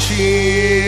dön diyemem ki